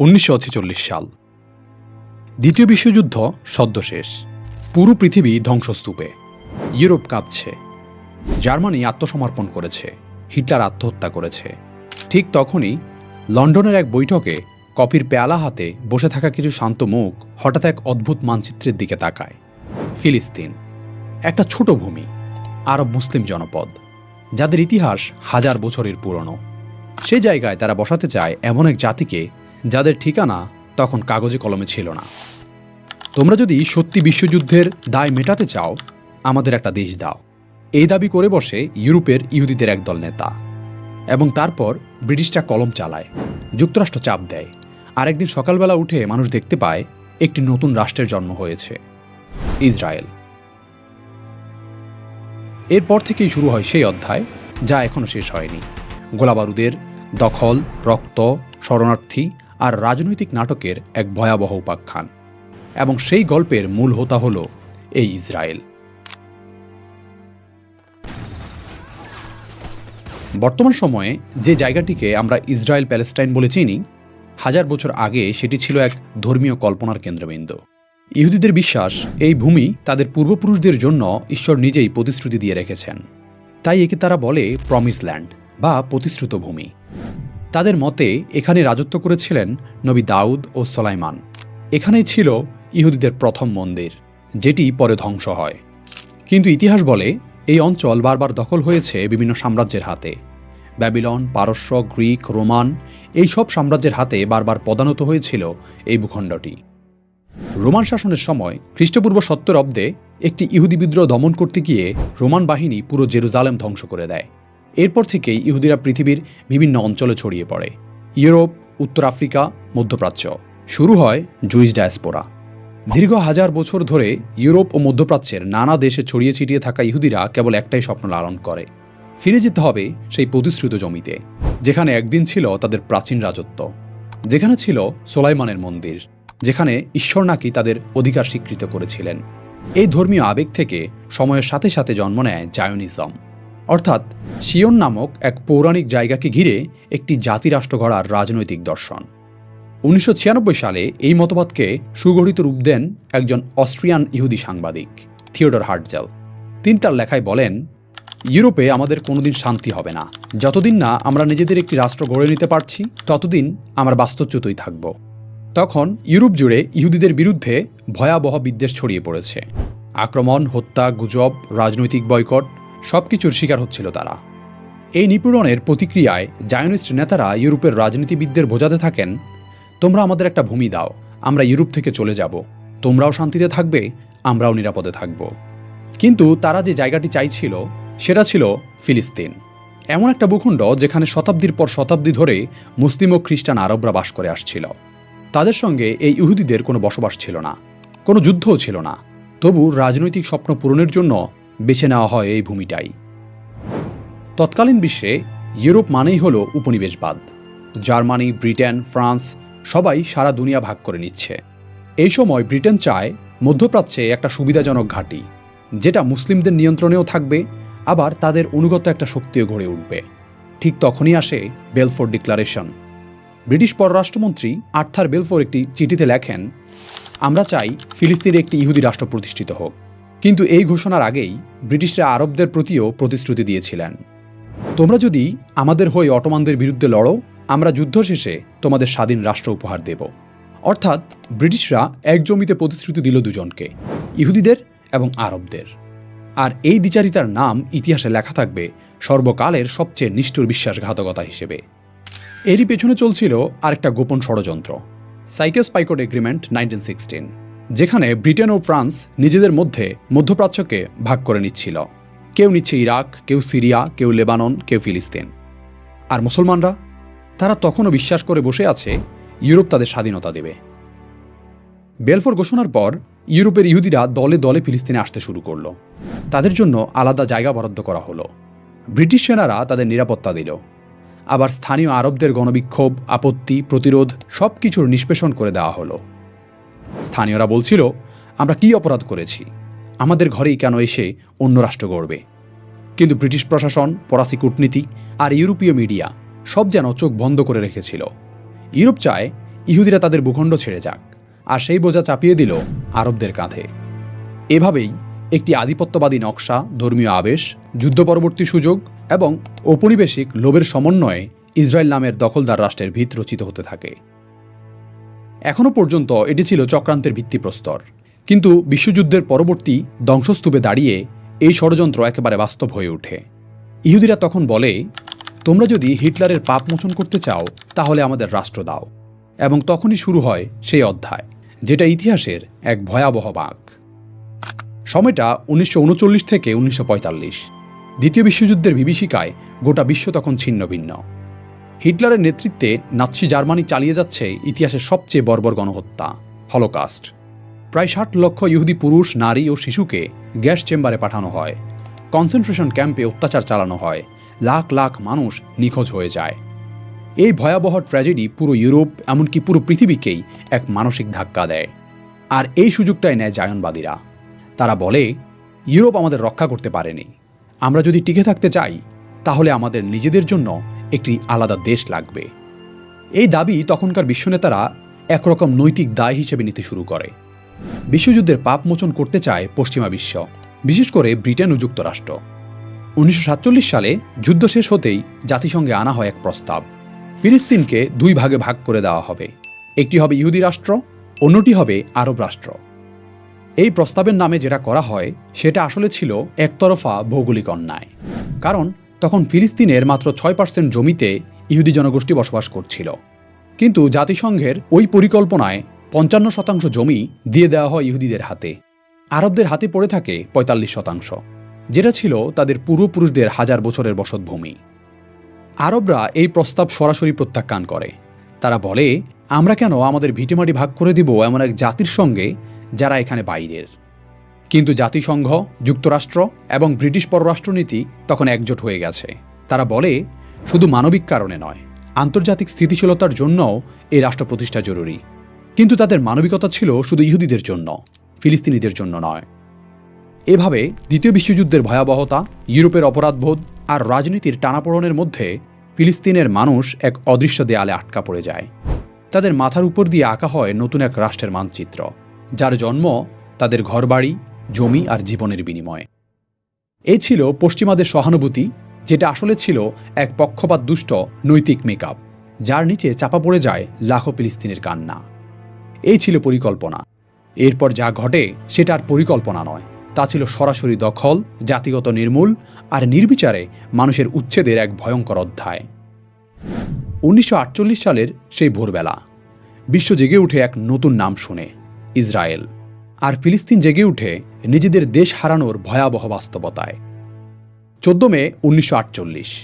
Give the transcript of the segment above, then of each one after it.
উনিশশো সাল। দ্বিতীয় বিশ্বযুদ্ধ সদ্য শেষ। পুরো পৃথিবী ধ্বংসস্তূপে। ইউরোপ কাঁদছে। জার্মানি আত্মসমর্পণ করেছে। হিটলার আত্মহত্যা করেছে। ঠিক তখনই লন্ডনের এক বৈঠকে কপির পেয়ালা হাতে বসে থাকা কিছু শান্ত মুখ হঠাৎ এক অদ্ভুত মানচিত্রের দিকে তাকায়। ফিলিস্তিন। একটা ছোট ভূমি। আরব মুসলিম জনপদ। যাদের ইতিহাস হাজার বছরের পুরনো। সে জায়গায় তারা বসাতে চায় এমন এক জাতিকে যাদের ঠিকানা তখন কাগজে কলমে ছিল না। তোমরা যদি সত্যি বিশ্বযুদ্ধের দায় মেটাতে চাও, আমাদের একটা দেশ দাও। এই দাবি করে বসে ইউরোপের ইহুদিদের একদল নেতা। এবং তারপর ব্রিটিশরা কলম চালায়, যুক্তরাষ্ট্র চাপ দেয়। আরেকদিন সকালবেলা উঠে মানুষ দেখতে পায়, একটি নতুন রাষ্ট্রের জন্ম হয়েছে, ইসরায়েল। এরপর থেকেই শুরু হয় সেই অধ্যায়, যা এখনও শেষ হয়নি। গোলাবারুদের দখল, রক্ত, শরণার্থী আর রাজনৈতিক নাটকের এক ভয়াবহ উপাখ্যান। এবং সেই গল্পের মূল হোতা হল এই ইসরায়েল। বর্তমান সময়ে যে জায়গাটিকে আমরা ইসরায়েল প্যালেস্টাইন বলে চিনি, হাজার বছর আগে সেটি ছিল এক ধর্মীয় কল্পনার কেন্দ্রবিন্দু। ইহুদিদের বিশ্বাস, এই ভূমি তাদের পূর্বপুরুষদের জন্য ঈশ্বর নিজেই প্রতিশ্রুতি দিয়ে রেখেছেন। তাই একে তারা বলে প্রমিস ল্যান্ড বা প্রতিশ্রুত ভূমি। তাদের মতে এখানে রাজত্ব করেছিলেন নবী দাউদ ও সোলাইমান। এখানেই ছিল ইহুদিদের প্রথম মন্দির, যেটি পরে ধ্বংস হয়। কিন্তু ইতিহাস বলে এই অঞ্চল বারবার দখল হয়েছে বিভিন্ন সাম্রাজ্যের হাতে। ব্যাবিলন, পারস্য, গ্রিক, রোমান, এই সব সাম্রাজ্যের হাতে বারবার পদানত হয়েছিল এই ভূখণ্ডটি। রোমান শাসনের সময় খ্রিস্টপূর্ব সত্তর অব্দে একটি ইহুদি বিদ্রোহ দমন করতে গিয়ে রোমান বাহিনী পুরো জেরুজালেম ধ্বংস করে দেয়। এরপর থেকেই ইহুদিরা পৃথিবীর বিভিন্ন অঞ্চলে ছড়িয়ে পড়ে। ইউরোপ, উত্তর আফ্রিকা, মধ্যপ্রাচ্য। শুরু হয় জুইস ডায়াসপোরা। দীর্ঘ হাজার বছর ধরে ইউরোপ ও মধ্যপ্রাচ্যের নানা দেশে ছড়িয়ে ছিটিয়ে থাকা ইহুদিরা কেবল একটাই স্বপ্ন লালন করে। ফিরে যেতে হবে সেই প্রতিশ্রুত জমিতে, যেখানে একদিন ছিল তাদের প্রাচীন রাজত্ব। যেখানে ছিল সোলাইমানের মন্দির, যেখানে ঈশ্বর নাকি তাদের অধিকার স্বীকৃত করেছিলেন। এই ধর্মীয় আবেগ থেকে সময়ের সাথে সাথে জন্ম নেয় জায়নিজম। অর্থাৎ সিয়ন নামক এক পৌরাণিক জায়গাকে ঘিরে একটি জাতিরাষ্ট্র গড়ার রাজনৈতিক দর্শন। উনিশশো ছিয়ানব্বই সালে এই মতবাদকে সুগঠিত রূপ দেন একজন অস্ট্রিয়ান ইহুদি সাংবাদিক, থিওডর হার্টজেল। তিনি তার লেখায় বলেন, ইউরোপে আমাদের কোনোদিন শান্তি হবে না। যতদিন না আমরা নিজেদের একটি রাষ্ট্র গড়ে নিতে পারছি, ততদিন আমরা বাস্তুচ্যুতই থাকব। তখন ইউরোপ জুড়ে ইহুদিদের বিরুদ্ধে ভয়াবহ বিদ্বেষ ছড়িয়ে পড়েছে। আক্রমণ, হত্যা, গুজব, রাজনৈতিক বয়কট সবকিছুর শিকার হচ্ছিল তারা। এই নিপীড়নের প্রতিক্রিয়ায় জায়নিস্ট নেতারা ইউরোপের রাজনীতিবিদদের বোঝাতে থাকেন, তোমরা আমাদের একটা ভূমি দাও, আমরা ইউরোপ থেকে চলে যাব। তোমরাও শান্তিতে থাকবে, আমরাও নিরাপদে থাকব। কিন্তু তারা যে জায়গাটি চাইছিল, সেটা ছিল ফিলিস্তিন। এমন একটা ভূখণ্ড যেখানে শতাব্দীর পর শতাব্দী ধরে মুসলিম ও খ্রিস্টান আরবরা বাস করে আসছিল। তাদের সঙ্গে এই ইহুদিদের কোনো বসবাস ছিল না, কোনো যুদ্ধও ছিল না। তবু রাজনৈতিক স্বপ্ন পূরণের জন্য বেছে নেওয়া হয় এই ভূমিটাই। তৎকালীন বিশ্বে ইউরোপ মানেই হল উপনিবেশবাদ। জার্মানি, ব্রিটেন, ফ্রান্স সবাই সারা দুনিয়া ভাগ করে নিচ্ছে। এই সময় ব্রিটেন চায় মধ্যপ্রাচ্যে একটা সুবিধাজনক ঘাঁটি, যেটা মুসলিমদের নিয়ন্ত্রণেও থাকবে, আবার তাদের অনুগত একটা শক্তিও গড়ে উঠবে। ঠিক তখনই আসে বেলফোর ডিক্লারেশন। ব্রিটিশ পররাষ্ট্রমন্ত্রী আর্থার বেলফোর একটি চিঠিতে লেখেন, আমরা চাই ফিলিস্তিনে একটি ইহুদি রাষ্ট্র প্রতিষ্ঠিত হোক। কিন্তু এই ঘোষণার আগেই ব্রিটিশরা আরবদের প্রতিও প্রতিশ্রুতি দিয়েছিলেন। তোমরা যদি আমাদের হয়ে অটোমানদের বিরুদ্ধে লড়ো, আমরা যুদ্ধ শেষে তোমাদের স্বাধীন রাষ্ট্র উপহার দেব। অর্থাৎ ব্রিটিশরা এক জমিতে প্রতিশ্রুতি দিল দুজনকে, ইহুদিদের এবং আরবদের। আর এই দ্বিচারিতার নাম ইতিহাসে লেখা থাকবে সর্বকালের সবচেয়ে নিষ্ঠুর বিশ্বাসঘাতকতা হিসেবে। এরই পেছনে চলছিল আরেকটা গোপন ষড়যন্ত্র Sykes Picot agreement nineteen sixteen যেখানে ব্রিটেন ও ফ্রান্স নিজেদের মধ্যে মধ্যপ্রাচ্যকে ভাগ করে নিচ্ছিল। কেউ নিচ্ছে ইরাক, কেউ সিরিয়া, কেউ লেবানন, কেউ ফিলিস্তিন। আর মুসলমানরা? তারা তখনও বিশ্বাস করে বসে আছে, ইউরোপ তাদের স্বাধীনতা দেবে। বেলফোর ঘোষণার পর ইউরোপের ইহুদিরা দলে দলে ফিলিস্তিনে আসতে শুরু করল। তাদের জন্য আলাদা জায়গা বরাদ্দ করা হলো। ব্রিটিশ সেনারা তাদের নিরাপত্তা দিল। আবার স্থানীয় আরবদের গণবিক্ষোভ, আপত্তি, প্রতিরোধ সব কিছুর নিষ্পেষণ করে দেওয়া হলো। স্থানীয়রা বলছিল, আমরা কি অপরাধ করেছি? আমাদের ঘরেই কেন এসে অন্য রাষ্ট্র গড়বে? কিন্তু ব্রিটিশ প্রশাসন, ফরাসি কূটনীতি আর ইউরোপীয় মিডিয়া সব যেন চোখ বন্ধ করে রেখেছিল। ইউরোপ চায় ইহুদিরা তাদের ভূখণ্ড ছেড়ে যাক, আর সেই বোঝা চাপিয়ে দিল আরবদের কাঁধে। এভাবেই একটি আধিপত্যবাদী নকশা, ধর্মীয় আবেশ, যুদ্ধ পরবর্তী সুযোগ এবং ঔপনিবেশিক লোভের সমন্বয়ে ইসরায়েল নামের দখলদার রাষ্ট্রের ভিত রচিত হতে থাকে। এখনও পর্যন্ত এটি ছিল চক্রান্তের ভিত্তিপ্রস্তর। কিন্তু বিশ্বযুদ্ধের পরবর্তী ধ্বংসস্তূপে দাঁড়িয়ে এই ষড়যন্ত্র একেবারে বাস্তব হয়ে ওঠে। ইহুদিরা তখন বলে, তোমরা যদি হিটলারের পাপ মোচন করতে চাও, তাহলে আমাদের রাষ্ট্র দাও। এবং তখনই শুরু হয় সেই অধ্যায়, যেটা ইতিহাসের এক ভয়াবহ বাঁক সময়টা উনিশশো উনচল্লিশ থেকে উনিশশো পঁয়তাল্লিশ। দ্বিতীয় বিশ্বযুদ্ধের বিভীষিকায় গোটা বিশ্ব তখন ছিন্ন ভিন্ন হিটলারের নেতৃত্বে নাৎসি জার্মানি চালিয়ে যাচ্ছে ইতিহাসের সবচেয়ে বর্বর গণহত্যা, হলোকাস্ট। প্রায় ষাট লক্ষ ইহুদি পুরুষ, নারী ও শিশুকে গ্যাস চেম্বারে পাঠানো হয়। কনসেন্ট্রেশন ক্যাম্পে অত্যাচার চালানো হয়। লাখ লাখ মানুষ নিখোঁজ হয়ে যায়। এই ভয়াবহ ট্র্যাজেডি পুরো ইউরোপ, এমনকি পুরো পৃথিবীকেই এক মানসিক ধাক্কা দেয়। আর এই সুযোগটাই নেয় জায়নবাদীরা। তারা বলে, ইউরোপ আমাদের রক্ষা করতে পারেনি। আমরা যদি টিকে থাকতে চাই, তাহলে আমাদের নিজেদের জন্য একটি আলাদা দেশ লাগবে। এই দাবি তখনকার বিশ্বনেতারা একরকম নৈতিক দায় হিসেবে নিতে শুরু করে। বিশ্বযুদ্ধের পাপ মোচন করতে চায় পশ্চিমা বিশ্ব, বিশেষ করে ব্রিটেন ও যুক্তরাষ্ট্র। উনিশশো সাতচল্লিশ সালে যুদ্ধ শেষ হতেই জাতিসংঘে আনা হয় এক প্রস্তাব। ফিলিস্তিনকে দুই ভাগে ভাগ করে দেওয়া হবে। একটি হবে ইহুদি রাষ্ট্র, অন্যটি হবে আরব রাষ্ট্র। এই প্রস্তাবের নামে যেটা করা হয়, সেটা আসলে ছিল একতরফা ভৌগোলিক অন্যায়। কারণ তখন ফিলিস্তিনের মাত্র ছয় পার্সেন্ট জমিতে ইহুদি জনগোষ্ঠী বসবাস করছিল। কিন্তু জাতিসংঘের ওই পরিকল্পনায় পঞ্চান্ন শতাংশ জমি দিয়ে দেওয়া হয় ইহুদিদের হাতে। আরবদের হাতে পড়ে থাকে পঁয়তাল্লিশ শতাংশ, যেটা ছিল তাদের পূর্বপুরুষদের হাজার বছরের বসতভূমি। আরবরা এই প্রস্তাব সরাসরি প্রত্যাখ্যান করে। তারা বলে, আমরা কেন আমাদের ভিটেমাটি ভাগ করে দিব এমন এক জাতির সঙ্গে যারা এখানে বাইরের? কিন্তু জাতিসংঘ, যুক্তরাষ্ট্র এবং ব্রিটিশ পররাষ্ট্রনীতি তখন একজোট হয়ে গেছে। তারা বলে, শুধু মানবিক কারণে নয়, আন্তর্জাতিক স্থিতিশীলতার জন্যও এই রাষ্ট্র প্রতিষ্ঠা জরুরি। কিন্তু তাদের মানবিকতা ছিল শুধু ইহুদিদের জন্য, ফিলিস্তিনিদের জন্য নয়। এভাবে দ্বিতীয় বিশ্বযুদ্ধের ভয়াবহতা, ইউরোপের অপরাধবোধ আর রাজনীতির টানাপোড়নের মধ্যে ফিলিস্তিনের মানুষ এক অদৃশ্য দেয়ালে আটকা পড়ে যায়। তাদের মাথার উপর দিয়ে আঁকা হয় নতুন এক রাষ্ট্রের মানচিত্র, যার জন্ম তাদের ঘরবাড়ি জমি আর জীবনের বিনিময়ে। এই ছিল পশ্চিমাদের সহানুভূতি, যেটা আসলে ছিল এক পক্ষপাত দুষ্ট নৈতিক মেকআপ, যার নিচে চাপা পড়ে যায় লাখো ফিলিস্তিনের কান্না। এই ছিল পরিকল্পনা। এরপর যা ঘটে সেটা আর পরিকল্পনা নয়। তা ছিল সরাসরি দখল, জাতিগত নির্মূল আর নির্বিচারে মানুষের উচ্ছেদের এক ভয়ঙ্কর অধ্যায়। উনিশশো আটচল্লিশ সালের সেই ভোরবেলা, বিশ্ব জেগে উঠে এক নতুন নাম শুনে, ইসরায়েল। আর ফিলিস্তিন জেগে উঠে নিজেদের দেশ হারানোর ভয়াবহ বাস্তবতায়। চোদ্দ মে উনিশশো আটচল্লিশ।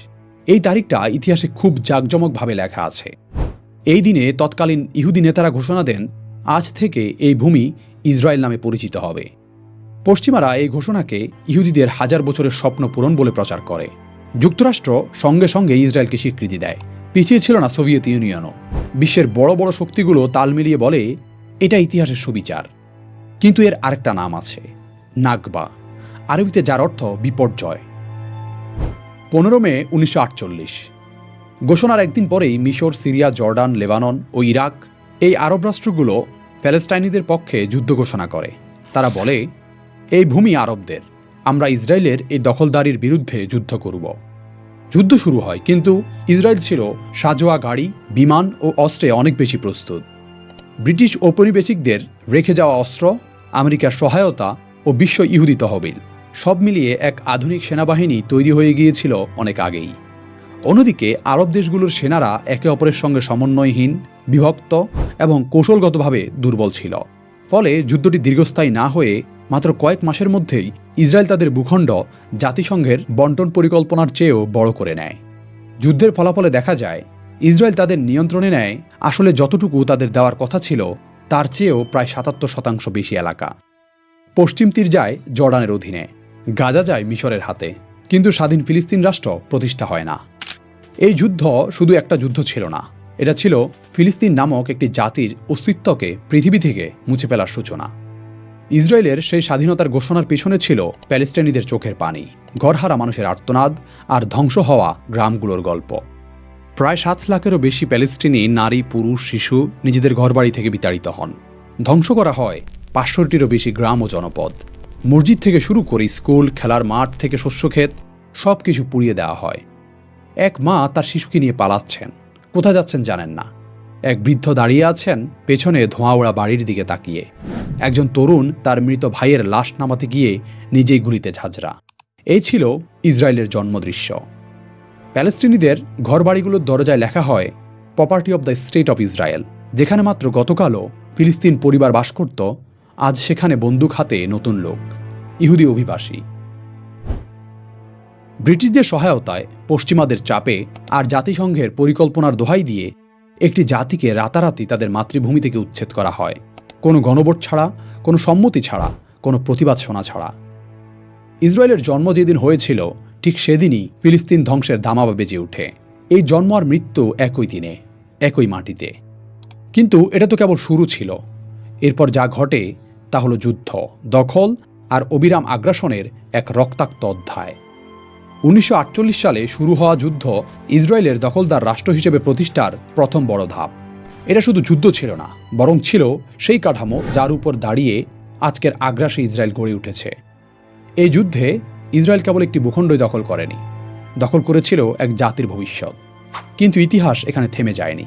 এই তারিখটা ইতিহাসে খুব জাঁকজমকভাবে লেখা আছে। এই দিনে তৎকালীন ইহুদি নেতারা ঘোষণা দেন, আজ থেকে এই ভূমি ইসরায়েল নামে পরিচিত হবে। পশ্চিমারা এই ঘোষণাকে ইহুদিদের হাজার বছরের স্বপ্ন পূরণ বলে প্রচার করে। যুক্তরাষ্ট্র সঙ্গে সঙ্গে ইসরায়েলকে স্বীকৃতি দেয়। পিছিয়ে ছিল না সোভিয়েত ইউনিয়নও। বিশ্বের বড় বড় শক্তিগুলো তাল মিলিয়ে বলে, এটা ইতিহাসের সুবিচার। কিন্তু এর আরেকটা নাম আছে, নাগবা। আরবিতে যার অর্থ বিপর্যয়। পনেরো মে উনিশশো আটচল্লিশ। ঘোষণার একদিন পরেই মিশর, সিরিয়া, জর্ডান, লেবানন ও ইরাক এই আরব রাষ্ট্রগুলো প্যালেস্টাইনিদের পক্ষে যুদ্ধ ঘোষণা করে। তারা বলে, এই ভূমি আরবদের। আমরা ইসরায়েলের এই দখলদারির বিরুদ্ধে যুদ্ধ করব। যুদ্ধ শুরু হয়, কিন্তু ইসরায়েল ছিল সাজোয়া গাড়ি, বিমান ও অস্ত্রে অনেক বেশি প্রস্তুত। ব্রিটিশ ঔপনিবেশিকদের রেখে যাওয়া অস্ত্র আমেরিকার সহায়তা ও বিশ্ব ইহুদি তহবিল। সব মিলিয়ে এক আধুনিক সেনাবাহিনী তৈরি হয়ে গিয়েছিল অনেক আগেই। অন্যদিকে আরব দেশগুলোর সেনারা একে অপরের সঙ্গে সমন্বয়হীন, বিভক্ত এবং কৌশলগতভাবে দুর্বল ছিল। ফলে যুদ্ধটি দীর্ঘস্থায়ী না হয়ে মাত্র কয়েক মাসের মধ্যেই ইসরায়েল তাদের ভূখণ্ড জাতিসংঘের বন্টন পরিকল্পনার চেয়েও বড় করে নেয়। যুদ্ধের ফলাফলে দেখা যায়, ইসরায়েল তাদের নিয়ন্ত্রণে নেয়, আসলে যতটুকু তাদের দেওয়ার কথা ছিল তার চেয়েও প্রায় সাতাত্তর শতাংশ বেশি এলাকা। পশ্চিম তীর যায় জর্ডানের অধীনে, গাজা যায় মিশরের হাতে, কিন্তু স্বাধীন ফিলিস্তিন রাষ্ট্র প্রতিষ্ঠা হয় না। এই যুদ্ধ শুধু একটা যুদ্ধ ছিল না, এটা ছিল ফিলিস্তিন নামক একটি জাতির অস্তিত্বকে পৃথিবী থেকে মুছে ফেলার সূচনা। ইসরায়েলের সেই স্বাধীনতার ঘোষণার পিছনে ছিল প্যালেস্টাইনিদের চোখের পানি, ঘরহারা মানুষের আর্তনাদ আর ধ্বংস হওয়া গ্রামগুলোর গল্প। প্রায় সাত লাখেরও বেশি প্যালেস্টিনি নারী, পুরুষ, শিশু নিজেদের ঘরবাড়ি থেকে বিতাড়িত হন। ধ্বংস করা হয় পাঁচশোটিরও বেশি গ্রাম ও জনপদ। মসজিদ থেকে শুরু করে স্কুল, খেলার মাঠ থেকে শস্যক্ষেত সব কিছু পুড়িয়ে দেওয়া হয়। এক মা তার শিশুকে নিয়ে পালাচ্ছেন। কোথায় যাচ্ছেন জানেন না। এক বৃদ্ধ দাঁড়িয়ে আছেন পেছনে ধোঁয়া ওড়া বাড়ির দিকে তাকিয়ে। একজন তরুণ তার মৃত ভাইয়ের লাশ নামাতে গিয়ে নিজেই গুলিতে ঝাঁঝরা। এই ছিল ইসরায়েলের জন্মদৃশ্য। প্যালেস্টিনিদের ঘরবাড়িগুলোর দরজায় লেখা হয় property of the state of Israel যেখানে মাত্র গতকালও ফিলিস্তিন পরিবার বাস করত, আজ সেখানে বন্দুক হাতে নতুন লোক, ইহুদি অভিবাসী। ব্রিটিশদের সহায়তায় পশ্চিমাদের চাপে আর জাতিসংঘের পরিকল্পনার দোহাই দিয়ে একটি জাতিকে রাতারাতি তাদের মাতৃভূমি থেকে উচ্ছেদ করা হয়। কোনো গণভোট ছাড়া, কোনো সম্মতি ছাড়া, কোনো প্রতিবাদ শোনা ছাড়া। ইসরায়েলের জন্ম যেদিন হয়েছিল ঠিক সেদিনই ফিলিস্তিন ধ্বংসের দামাবা বেজে ওঠে। এই জন্ম আর মৃত্যু একই দিনে, একই মাটিতে। কিন্তু এটা তো কেবল শুরু ছিল। এরপর যা ঘটে, তা হলো যুদ্ধ, দখল আর অবিরাম আগ্রাসনের এক রক্তাক্ত অধ্যায়। উনিশশো আটচল্লিশ সালে শুরু হওয়া যুদ্ধ ইসরায়েলের দখলদার রাষ্ট্র হিসেবে প্রতিষ্ঠার প্রথম বড় ধাপ। এটা শুধু যুদ্ধ ছিল না, বরং ছিল সেই কাঠামো যার উপর দাঁড়িয়ে আজকের আগ্রাসী ইসরায়েল গড়ে উঠেছে। এই যুদ্ধে ইসরায়েল কেবল একটি ভূখণ্ডই দখল করেনি। দখল করেছিল এক জাতির ভবিষ্যৎ। কিন্তু ইতিহাস এখানে থেমে যায়নি।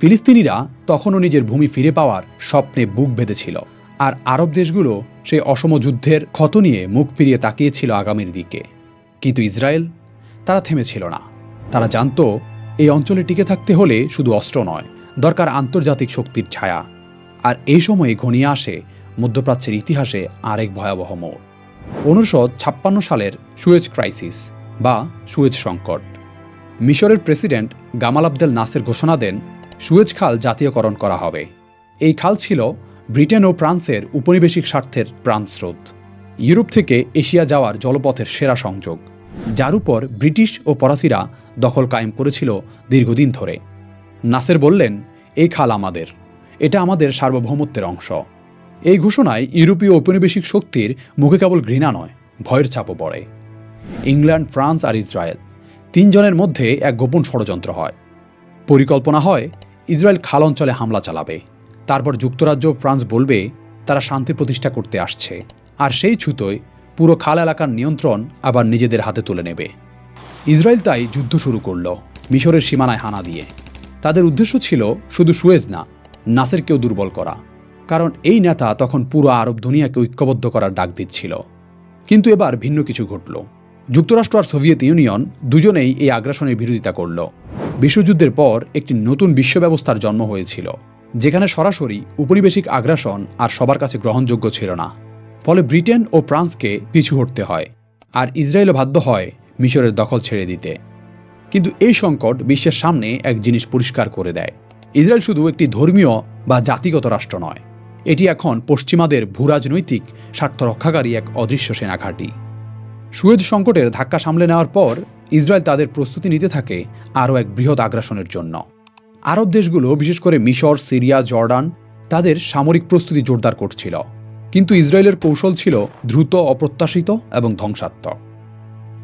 ফিলিস্তিনিরা তখনও নিজের ভূমি ফিরে পাওয়ার স্বপ্নে বুক বেঁধেছিল। আর আরব দেশগুলো সেই অসম যুদ্ধের ক্ষত নিয়ে মুখ ফিরিয়ে তাকিয়েছিল আগামীর দিকে। কিন্তু ইসরায়েল, তারা থেমেছিল না। তারা জানতো, এই অঞ্চলে টিকে থাকতে হলে শুধু অস্ত্র নয়, দরকার আন্তর্জাতিক শক্তির ছায়া। আর এই সময়ে ঘনিয়ে আসে মধ্যপ্রাচ্যের ইতিহাসে আরেক ভয়াবহ মোড়। উনিশশো ছাপ্পান্ন সালের সুয়েজ ক্রাইসিস বা সুয়েজ সংকট। মিশরের প্রেসিডেন্ট গামাল আবদেল নাসের ঘোষণা দেন, সুয়েজ খাল জাতীয়করণ করা হবে। এই খাল ছিল ব্রিটেন ও ফ্রান্সের উপনিবেশিক স্বার্থের প্রাণস্রোত ইউরোপ থেকে এশিয়া যাওয়ার জলপথের সেরা সংযোগ, যার উপর ব্রিটিশ ও ফরাসিরা দখল কায়েম করেছিল দীর্ঘদিন ধরে। নাসের বললেন, এই খাল আমাদের। এটা আমাদের সার্বভৌমত্বের অংশ। এই ঘোষণায় ইউরোপীয় ঔপনিবেশিক শক্তির মুখে কেবল ঘৃণা নয়, ভয়ের চাপও পড়ে। ইংল্যান্ড, ফ্রান্স আর ইসরায়েল তিনজনের মধ্যে এক গোপন ষড়যন্ত্র হয়। পরিকল্পনা হয়, ইসরায়েল খাল অঞ্চলে হামলা চালাবে। তারপর যুক্তরাজ্য ফ্রান্স বলবে, তারা শান্তি প্রতিষ্ঠা করতে আসছে। আর সেই ছুতোয় পুরো খাল এলাকার নিয়ন্ত্রণ আবার নিজেদের হাতে তুলে নেবে। ইসরায়েল তাই যুদ্ধ শুরু করল, মিশরের সীমানায় হানা দিয়ে। তাদের উদ্দেশ্য ছিল শুধু সুয়েজ না, নাসেরকেও দুর্বল করা। কারণ এই নেতা তখন পুরো আরব দুনিয়াকে ঐক্যবদ্ধ করার ডাক দিচ্ছিল। কিন্তু এবার ভিন্ন কিছু ঘটল। যুক্তরাষ্ট্র আর সোভিয়েত ইউনিয়ন দুজনেই এই আগ্রাসনের বিরোধিতা করল। বিশ্বযুদ্ধের পর একটি নতুন বিশ্ব ব্যবস্থার জন্ম হয়েছিল, যেখানে সরাসরি উপনিবেশিক আগ্রাসন আর সবার কাছে গ্রহণযোগ্য ছিল না। ফলে ব্রিটেন ও ফ্রান্সকে পিছু হটতে হয় আর ইসরায়েলও বাধ্য হয় মিশরের দখল ছেড়ে দিতে। কিন্তু এই সংকট বিশ্বের সামনে এক জিনিস পরিষ্কার করে দেয়। ইসরায়েল শুধু একটি ধর্মীয় বা জাতিগত রাষ্ট্র নয় এটি এখন পশ্চিমাদের ভূরাজনৈতিক স্বার্থ রক্ষাকারী এক অদৃশ্য সেনাঘাঁটি। সুয়েজ সংকটের ধাক্কা সামলে নেওয়ার পর ইসরায়েল তাদের প্রস্তুতি নিতে থাকে আরও এক বৃহৎ আগ্রাসনের জন্য। আরব দেশগুলো, বিশেষ করে মিশর, সিরিয়া, জর্ডান, তাদের সামরিক প্রস্তুতি জোরদার করছিল। কিন্তু ইসরায়েলের কৌশল ছিল দ্রুত, অপ্রত্যাশিত এবং ধ্বংসাত্মক।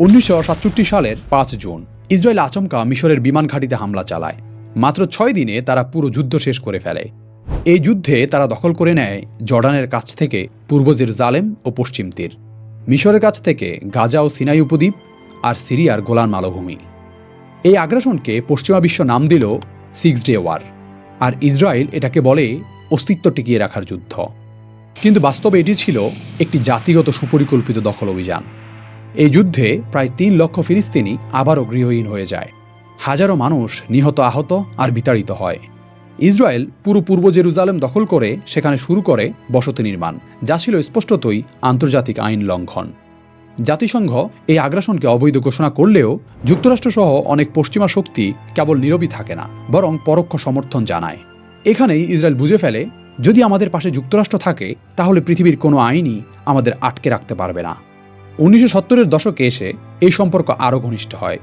উনিশশো সাতষট্টি সালের পাঁচ জুন ইসরায়েল আচমকা মিশরের বিমান ঘাঁটিতে হামলা চালায়। মাত্র ছয় দিনে তারা পুরো যুদ্ধ শেষ করে ফেলে। এই যুদ্ধে তারা দখল করে নেয় জর্ডানের কাছ থেকে পূর্ব জেরুজালেম ও পশ্চিম তীর, মিশরের কাছ থেকে গাজা ও সিনাই উপদ্বীপ আর সিরিয়ার গোলান মালভূমি। এই আগ্রাসনকে পশ্চিমা বিশ্ব নাম দিল সিক্স ডে ওয়ার, আর ইসরায়েল এটাকে বলে অস্তিত্ব টিকিয়ে রাখার যুদ্ধ। কিন্তু বাস্তবে এটি ছিল একটি জাতিগত সুপরিকল্পিত দখল অভিযান। এই যুদ্ধে প্রায় তিন লক্ষ ফিলিস্তিনি আবারও গৃহহীন হয়ে যায়। হাজারো মানুষ নিহত আহত আর বিতাড়িত হয়। ইসরায়েল পুরো পূর্ব জেরুজালেম দখল করে, সেখানে শুরু করে বসতি নির্মাণ, যা ছিল স্পষ্টতই আন্তর্জাতিক আইন লঙ্ঘন। জাতিসংঘ এই আগ্রাসনকে অবৈধ ঘোষণা করলেও যুক্তরাষ্ট্রসহ অনেক পশ্চিমা শক্তি কেবল নীরবই থাকে না, বরং পরোক্ষ সমর্থন জানায়। এখানেই ইসরায়েল বুঝে ফেলে, যদি আমাদের পাশে যুক্তরাষ্ট্র থাকে, তাহলে পৃথিবীর কোনো আইনই আমাদের আটকে রাখতে পারবে না। উনিশশো সত্তরের দশকে এসে এই সম্পর্ক আরও ঘনিষ্ঠ হয়।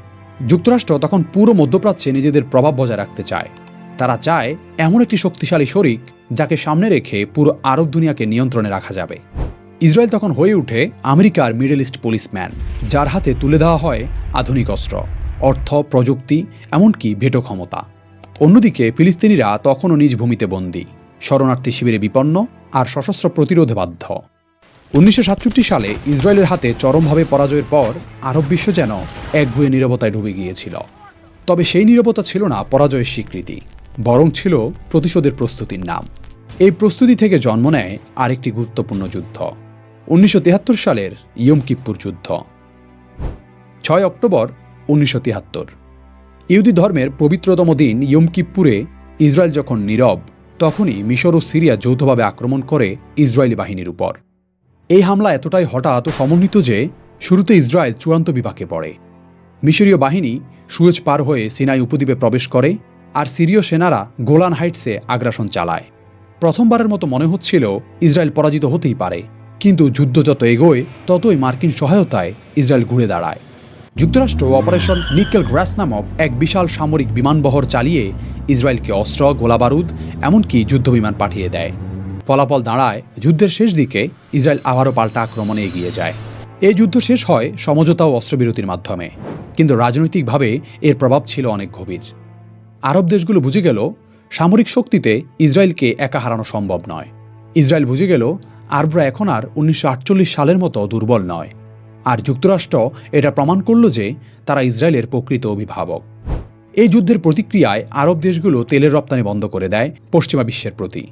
যুক্তরাষ্ট্র তখন পুরো মধ্যপ্রাচ্যে নিজেদের প্রভাব বজায় রাখতে চায়। তারা চায় এমন একটি শক্তিশালী শরিক যাকে সামনে রেখে পুরো আরব দুনিয়াকে নিয়ন্ত্রণে রাখা যাবে। ইসরায়েল তখন হয়ে ওঠে আমেরিকার মিডল ইস্ট পুলিশম্যান, যার হাতে তুলে দেওয়া হয় আধুনিক অস্ত্র, অর্থ, প্রযুক্তি, এমনকি ভেটো ক্ষমতা। অন্যদিকে ফিলিস্তিনিরা তখনও নিজ ভূমিতে বন্দী। শরণার্থী শিবিরে বিপন্ন আর সশস্ত্র প্রতিরোধে বাধ্য। উনিশশো সাতষট্টি সালে ইসরায়েলের হাতে চরমভাবে পরাজয়ের পর আরব বিশ্ব যেন একগুয়ে নীরবতায় ডুবে গিয়েছিল। তবে সেই নীরবতা ছিল না পরাজয়ের স্বীকৃতি। বরং ছিল প্রতিশোধের প্রস্তুতির নাম। এই প্রস্তুতি থেকে জন্ম নেয় আরেকটি গুরুত্বপূর্ণ যুদ্ধ, উনিশশো তিয়াত্তর সালের ইয়ম কিপ্পুর যুদ্ধ। ছয় অক্টোবর, উনিশশো তিয়াত্তর ইহুদি ধর্মের পবিত্রতম দিন ইয়ম কিপ্পুরে ইসরায়েল যখন নীরব, তখনই মিশর ও সিরিয়া যৌথভাবে আক্রমণ করে ইসরায়েলি বাহিনীর উপর। এই হামলা এতটাই হঠাৎ ও সমন্বিত যে শুরুতে ইসরায়েল চূড়ান্ত বিপাকে পড়ে। মিশরীয় বাহিনী সুয়েজ পার হয়ে সিনাই উপদ্বীপে প্রবেশ করে আর সিরীয় সেনারা গোলান হাইটসে আগ্রাসন চালায়। প্রথমবারের মতো মনে হচ্ছিল ইসরায়েল পরাজিত হতেই পারে, কিন্তু যুদ্ধ যত এগোয়, ততই মার্কিন সহায়তায় ইসরায়েল ঘুরে দাঁড়ায়। যুক্তরাষ্ট্র অপারেশন নিকেল গ্রাস নামক এক বিশাল সামরিক বিমানবহর চালিয়ে ইসরায়েলকে অস্ত্র, গোলাবারুদ, এমনকি যুদ্ধবিমান পাঠিয়ে দেয়। ফলাফল দাঁড়ায় যুদ্ধের শেষ দিকে ইসরায়েল আবারও পাল্টা আক্রমণে এগিয়ে যায়। এই যুদ্ধ শেষ হয় সমঝোতা ও অস্ত্রবিরতির মাধ্যমে, কিন্তু রাজনৈতিকভাবে এর প্রভাব ছিল অনেক গভীর। আরব দেশগুলো বুঝে গেল সামরিক শক্তিতে ইসরায়েলকে একা হারানো সম্ভব নয়। ইসরায়েল বুঝে গেল আরবরা এখন আর উনিশশো আটচল্লিশ সালের মতো দুর্বল নয়। আর যুক্তরাষ্ট্র এটা প্রমাণ করল যে তারা ইসরায়েলের প্রকৃত অভিভাবক। এই যুদ্ধের প্রতিক্রিয়ায় আরব দেশগুলো তেলের রপ্তানি বন্ধ করে দেয় পশ্চিমা বিশ্বের প্রতি।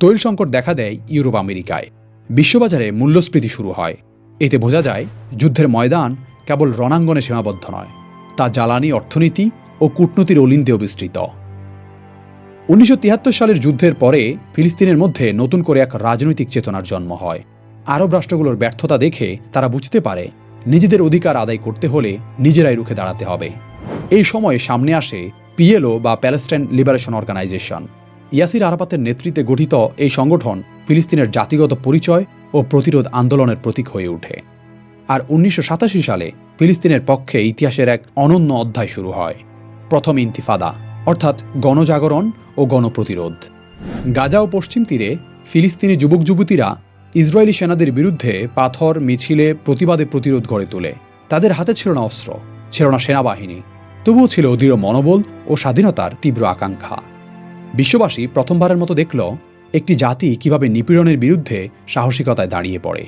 তৈল সংকট দেখা দেয় ইউরোপ আমেরিকায়। বিশ্ববাজারে মূল্যস্ফীতি শুরু হয়। এতে বোঝা যায় যুদ্ধের ময়দান কেবল রণাঙ্গনে সীমাবদ্ধ নয়। তা জ্বালানি অর্থনীতি ও কূটনীতির অলিন্দেও বিস্তৃত উনিশশো তিয়াত্তর সালের যুদ্ধের পরে ফিলিস্তিনের মধ্যে নতুন করে এক রাজনৈতিক চেতনার জন্ম হয়। আরব রাষ্ট্রগুলোর ব্যর্থতা দেখে তারা বুঝতে পারে, নিজেদের অধিকার আদায় করতে হলে নিজেরাই রুখে দাঁড়াতে হবে। এই সময়ে সামনে আসে পিএলও বা প্যালেস্টাইন লিবারেশন অর্গানাইজেশন। ইয়াসির আরাফাতের নেতৃত্বে গঠিত এই সংগঠন ফিলিস্তিনের জাতিগত পরিচয় ও প্রতিরোধ আন্দোলনের প্রতীক হয়ে ওঠে। আর উনিশশো সাতাশি সালে ফিলিস্তিনের পক্ষে ইতিহাসের এক অনন্য অধ্যায় শুরু হয়। প্রথম ইন্তিফাদা, অর্থাৎ গণজাগরণ ও গণপ্রতিরোধ। গাজা ও পশ্চিম তীরে ফিলিস্তিনি যুবক যুবতীরা ইসরায়েলি সেনাদের বিরুদ্ধে পাথর, মিছিলে প্রতিবাদে প্রতিরোধ গড়ে তোলে। তাদের হাতে ছিল না অস্ত্র, ছিল না সেনাবাহিনী। তবুও ছিল দৃঢ় মনোবল ও স্বাধীনতার তীব্র আকাঙ্ক্ষা। বিশ্ববাসী প্রথমবারের মতো দেখল একটি জাতি কীভাবে নিপীড়নের বিরুদ্ধে সাহসিকতায় দাঁড়িয়ে পড়ে।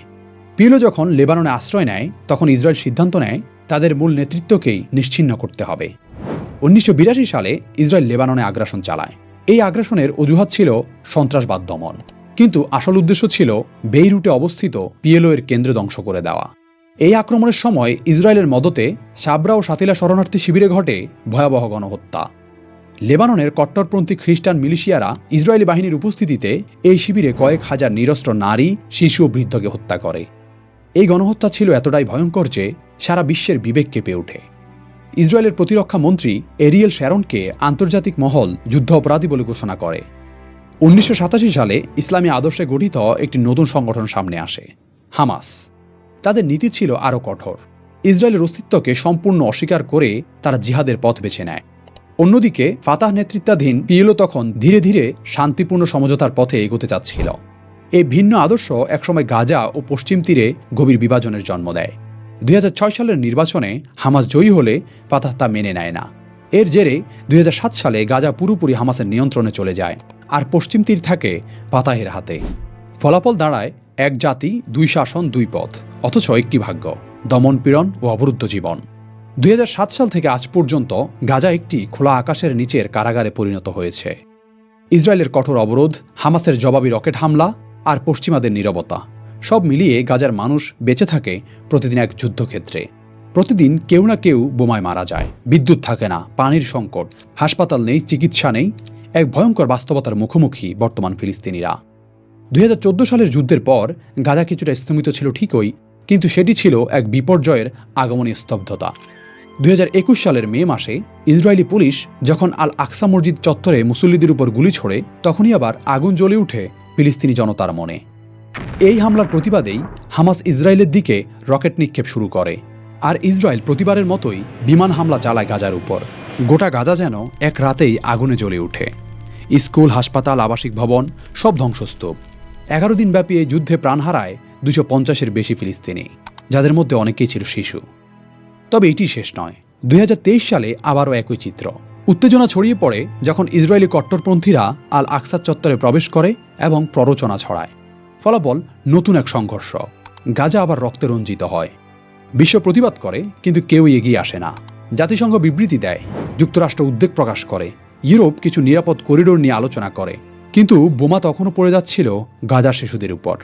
পিলো যখন লেবাননে আশ্রয় নেয়, তখন ইসরায়েল সিদ্ধান্ত নেয়, তাদের মূল নেতৃত্বকেই নিশ্চিহ্ন করতে হবে। উনিশশো বিরাশি সালে ইসরায়েল লেবাননে আগ্রাসন চালায়। এই আগ্রাসনের অজুহাত ছিল সন্ত্রাসবাদ দমন। কিন্তু আসল উদ্দেশ্য ছিল বেইরুটে অবস্থিত পিএলও এর কেন্দ্র ধ্বংস করে দেওয়া। এই আক্রমণের সময় ইসরায়েলের মদতে সাবরা ও সাতিলা শরণার্থী শিবিরে ঘটে ভয়াবহ গণহত্যা। লেবাননের কট্টরপন্থী খ্রিস্টান মিলিশিয়ারা ইসরায়েলি বাহিনীর উপস্থিতিতে এই শিবিরে কয়েক হাজার নিরস্ত্র নারী, শিশু ও বৃদ্ধকে হত্যা করে। এই গণহত্যা ছিল এতটাই ভয়ঙ্কর যে সারা বিশ্বের বিবেক কেঁপে ওঠে। ইসরায়েলের প্রতিরক্ষা মন্ত্রী এরিয়েল শ্যারনকে আন্তর্জাতিক মহল যুদ্ধ অপরাধী বলে ঘোষণা করে। উনিশশো সাতাশি সালে ইসলামী আদর্শে গঠিত একটি নতুন সংগঠন সামনে আসে, হামাস। তাদের নীতি ছিল আরও কঠোর। ইসরায়েলের অস্তিত্বকে সম্পূর্ণ অস্বীকার করে তারা জিহাদের পথ বেছে নেয়। অন্যদিকে ফাতাহ নেতৃত্বাধীন পিএলও তখন ধীরে ধীরে শান্তিপূর্ণ সমঝোতার পথে এগোতে চাচ্ছিল। এই ভিন্ন আদর্শ একসময় গাজা ও পশ্চিম তীরে গভীর বিভাজনের জন্ম দেয়। দুই হাজার ছয় সালের নির্বাচনে হামাস জয়ী হলে ফাতাহ তা মেনে নেয় না। এর জেরে দুই হাজার সাত সালে গাজা পুরোপুরি হামাসের নিয়ন্ত্রণে চলে যায় আর পশ্চিম তীর থাকে পাতাহের হাতে। ফলাফল দাঁড়ায় এক জাতি, দুই শাসন, দুই পথ, অথচ একটি ভাগ্য দমনপীড়ন ও অবরুদ্ধ জীবন। দুই হাজার সাত সাল থেকে আজ পর্যন্ত গাজা একটি খোলা আকাশের নিচের কারাগারে পরিণত হয়েছে। ইসরায়েলের কঠোর অবরোধ, হামাসের জবাবি রকেট হামলা আর পশ্চিমাদের নীরবতা। সব মিলিয়ে গাজার মানুষ বেঁচে থাকে প্রতিদিন এক যুদ্ধক্ষেত্রে। প্রতিদিন কেউ না কেউ বোমায় মারা যায়। বিদ্যুৎ থাকে না, পানির সংকট, হাসপাতাল নেই, চিকিৎসা নেই, এক ভয়ঙ্কর বাস্তবতার মুখোমুখি বর্তমান ফিলিস্তিনিরা। দুই হাজার চোদ্দ সালের যুদ্ধের পর গাজা কিছুটা স্থমিত ছিল ঠিকই, কিন্তু সেটি ছিল এক বিপর্যয়ের আগমনী স্তব্ধতা। দুই হাজার একুশ সালের মে মাসে ইসরায়েলি পুলিশ যখন আল আকসা মসজিদ চত্বরে মুসল্লিদের উপর গুলি ছোড়ে, তখনই আবার আগুন জ্বলে উঠে ফিলিস্তিনি জনতার মনে। এই হামলার প্রতিবাদেই হামাস ইসরায়েলের দিকে রকেট নিক্ষেপ শুরু করে। আর ইসরায়েল প্রতিবারের মতোই বিমান হামলা চালায় গাজার উপর। গোটা গাজা যেন এক রাতেই আগুনে জ্বলে ওঠে। স্কুল, হাসপাতাল, আবাসিক ভবন সব ধ্বংসস্তূপ। এগারো দিন ব্যাপী এই যুদ্ধে প্রাণ হারায় দুশো পঞ্চাশের বেশি ফিলিস্তিনি, যাদের মধ্যে অনেকেই ছিল শিশু। তবে এটি শেষ নয়। দুই সালে আবারও একই চিত্র। উত্তেজনা ছড়িয়ে পড়ে যখন ইসরায়েলি কট্টরপন্থীরা আল আকসাদ চত্বরে প্রবেশ করে এবং প্ররোচনা ছড়ায়। ফলাফল নতুন এক সংঘর্ষ। গাজা আবার রক্তে রঞ্জিত হয়। বিশ্ব প্রতিবাদ করে, কিন্তু কেউ এগিয়ে আসে না। জাতিসংঘ বিবৃতি দেয়, যুক্তরাষ্ট্র উদ্বেগ প্রকাশ করে, ইউরোপ কিছু নিরাপদ করিডোর নিয়ে আলোচনা করে। কিন্তু বোমা তখনও পড়ে যাচ্ছিল গাজার শিশুদের উপর।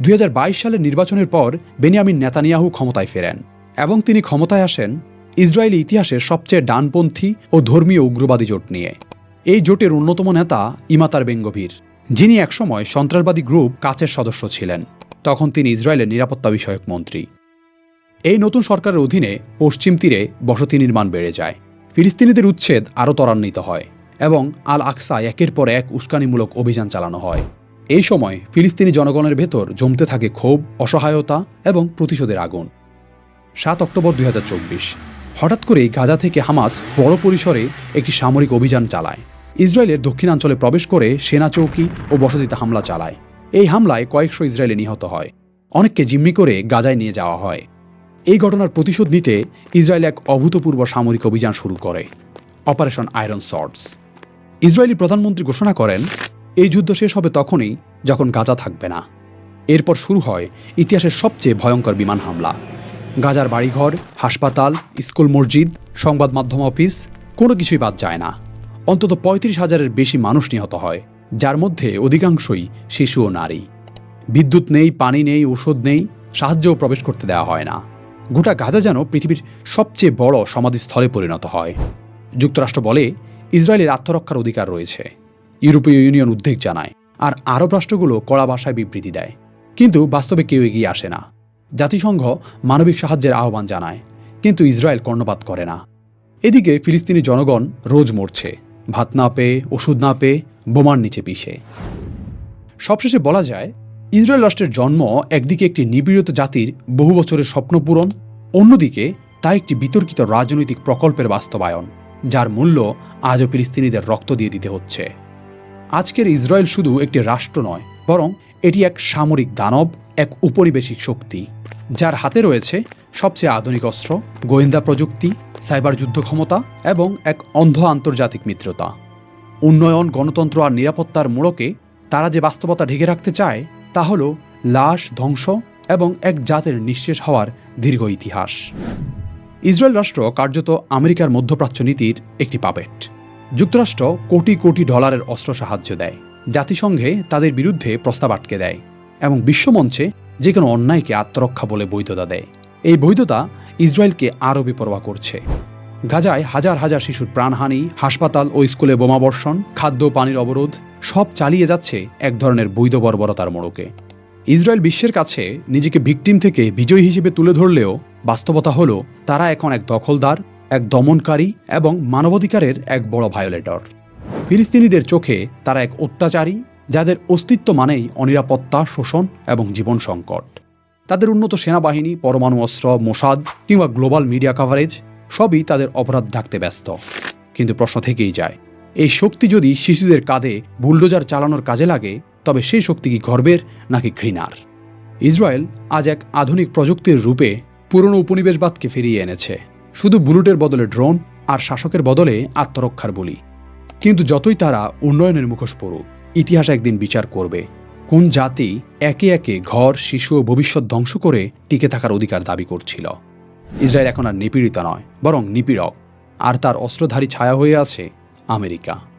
দুই হাজার বাইশ সালের নির্বাচনের পর বেনিয়ামিন নেতানিয়াহু ক্ষমতায় ফেরেন এবং তিনি ক্ষমতায় আসেন ইসরায়েলি ইতিহাসের সবচেয়ে ডানপন্থী ও ধর্মীয় উগ্রবাদী জোট নিয়ে। এই জোটের অন্যতম নেতা ইমাতার বেঙ্গভীর। যিনি একসময় সন্ত্রাসবাদী গ্রুপ কাচের সদস্য ছিলেন, তখন তিনি ইসরায়েলের নিরাপত্তা বিষয়ক মন্ত্রী। এই নতুন সরকারের অধীনে পশ্চিম তীরে বসতি নির্মাণ বেড়ে যায়। ফিলিস্তিনিদের উচ্ছেদ আরও ত্বরান্বিত হয় এবং আল আকসা একের পর এক উস্কানিমূলক অভিযান চালানো হয়। এই সময় ফিলিস্তিনি জনগণের ভেতর জমতে থাকে ক্ষোভ, অসহায়তা এবং প্রতিশোধের আগুন। সাত অক্টোবর দুই হাজার চব্বিশ, হঠাৎ করেই গাজা থেকে হামাস বড় পরিসরে একটি সামরিক অভিযান চালায়। ইসরায়েলের দক্ষিণাঞ্চলে প্রবেশ করে সেনা চৌকি ও বসতিতে হামলা চালায়। এই হামলায় কয়েকশো ইসরায়েলি নিহত হয়। অনেককে জিম্মি করে গাজায় নিয়ে যাওয়া হয়। এই ঘটনার প্রতিশোধ নিতে ইসরায়েল এক অভূতপূর্ব সামরিক অভিযান শুরু করে। অপারেশন আয়রন সর্টস ইসরায়েলি প্রধানমন্ত্রী ঘোষণা করেন, এই যুদ্ধ শেষ হবে তখনই যখন গাজা থাকবে না। এরপর শুরু হয় ইতিহাসের সবচেয়ে ভয়ঙ্কর বিমান হামলা। গাজার বাড়িঘর, হাসপাতাল, স্কুল মসজিদ, সংবাদ মাধ্যম অফিস, কোনো কিছুই বাদ যায় না। অন্তত পঁয়ত্রিশ হাজারের বেশি মানুষ নিহত হয়, যার মধ্যে অধিকাংশই শিশু ও নারী। বিদ্যুৎ নেই, পানি নেই, ওষুধ নেই, সাহায্যও প্রবেশ করতে দেওয়া হয় না। গোটা গাজা যেন পৃথিবীর সবচেয়ে বড় সমাধিস্থলে পরিণত হয়। যুক্তরাষ্ট্র বলে, ইসরায়েলের আত্মরক্ষার অধিকার রয়েছে। ইউরোপীয় ইউনিয়ন উদ্বেগ জানায়, আর আরব রাষ্ট্রগুলো কড়া ভাষায় বিবৃতি দেয়। কিন্তু বাস্তবে কেউ এগিয়ে আসে না। জাতিসংঘ মানবিক সাহায্যের আহ্বান জানায়, কিন্তু ইসরায়েল কর্ণপাত করে না। এদিকে ফিলিস্তিনি জনগণ রোজ মরছে। ভাত না পেয়ে, ওষুধ না পেয়ে বোমার নিচে পিষে। সবশেষে বলা যায়, ইসরায়েল রাষ্ট্রের জন্ম একদিকে একটি নিপীড়িত জাতির বহু বছরের স্বপ্ন পূরণ, অন্যদিকে তা একটি বিতর্কিত রাজনৈতিক প্রকল্পের বাস্তবায়ন, যার মূল্য আজও ফিলিস্তিনিদের রক্ত দিয়ে দিতে হচ্ছে। আজকের ইসরায়েল শুধু একটি রাষ্ট্র নয়, বরং এটি এক সামরিক দানব, এক উপরিবেশিক শক্তি। যার হাতে রয়েছে সবচেয়ে আধুনিক অস্ত্র, গোয়েন্দা প্রযুক্তি, সাইবার যুদ্ধ ক্ষমতা এবং এক অন্ধ আন্তর্জাতিক মিত্রতা। উন্নয়ন, গণতন্ত্র আর নিরাপত্তার মোড়কে তারা যে বাস্তবতা ঢেকে রাখতে চায়, তা হল লাশ, ধ্বংস এবং এক জাতের নিঃশেষ হওয়ার দীর্ঘ ইতিহাস। ইসরায়েল রাষ্ট্র কার্যত আমেরিকার মধ্যপ্রাচ্য নীতির একটি পাপেট। যুক্তরাষ্ট্র কোটি কোটি ডলারের অস্ত্র সাহায্য দেয়। জাতিসংঘে তাদের বিরুদ্ধে প্রস্তাব আটকে দেয় এবং বিশ্বমঞ্চে যে কোনো অন্যায়কে আত্মরক্ষা বলে বৈধতা দেয়। এই বৈধতা ইসরায়েলকে আরও বেপরোয়া করছে। গাজায় হাজার হাজার শিশুর প্রাণহানি, হাসপাতাল ও স্কুলে বোমাবর্ষণ, খাদ্য পানির অবরোধ, সব চালিয়ে যাচ্ছে এক ধরনের বৈধ বর্বরতার মোড়কে। ইসরায়েল বিশ্বের কাছে নিজেকে ভিকটিম থেকে বিজয়ী হিসেবে তুলে ধরলেও বাস্তবতা হলো তারা এখন এক দখলদার, এক দমনকারী এবং মানবাধিকারের এক বড় ভায়োলেটর। ফিলিস্তিনিদের চোখে তারা এক অত্যাচারী, যাদের অস্তিত্ব মানেই অনিরাপত্তা, শোষণ এবং জীবন সংকট। তাদের উন্নত সেনাবাহিনী, পরমাণু অস্ত্র, মোসাদ কিংবা গ্লোবাল মিডিয়া কাভারেজ, সবই তাদের অপরাধ ঢাকতে ব্যস্ত। কিন্তু প্রশ্ন থেকেই যায়, এই শক্তি যদি শিশুদের কাঁধে বুলডোজার চালানোর কাজে লাগে, তবে সেই শক্তি কি গর্বের নাকি ঘৃণার? ইসরায়েল আজ এক আধুনিক প্রযুক্তির রূপে পুরনো উপনিবেশবাদকে ফিরিয়ে এনেছে। শুধু বুলেটের বদলে ড্রোন আর শাসকের বদলে আত্মরক্ষার বলি। কিন্তু যতই তারা উন্নয়নের মুখোশ পড়ুক, ইতিহাস একদিন বিচার করবে। কোন জাতি একে একে ঘর, শিশু ও ভবিষ্যৎ ধ্বংস করে টিকে থাকার অধিকার দাবি করছিল। ইসরায়েল এখন আর নিপীড়িত নয়, বরং নিপীড়ক। আর তার অস্ত্রধারী ছায়া হয়ে আছে আমেরিকা।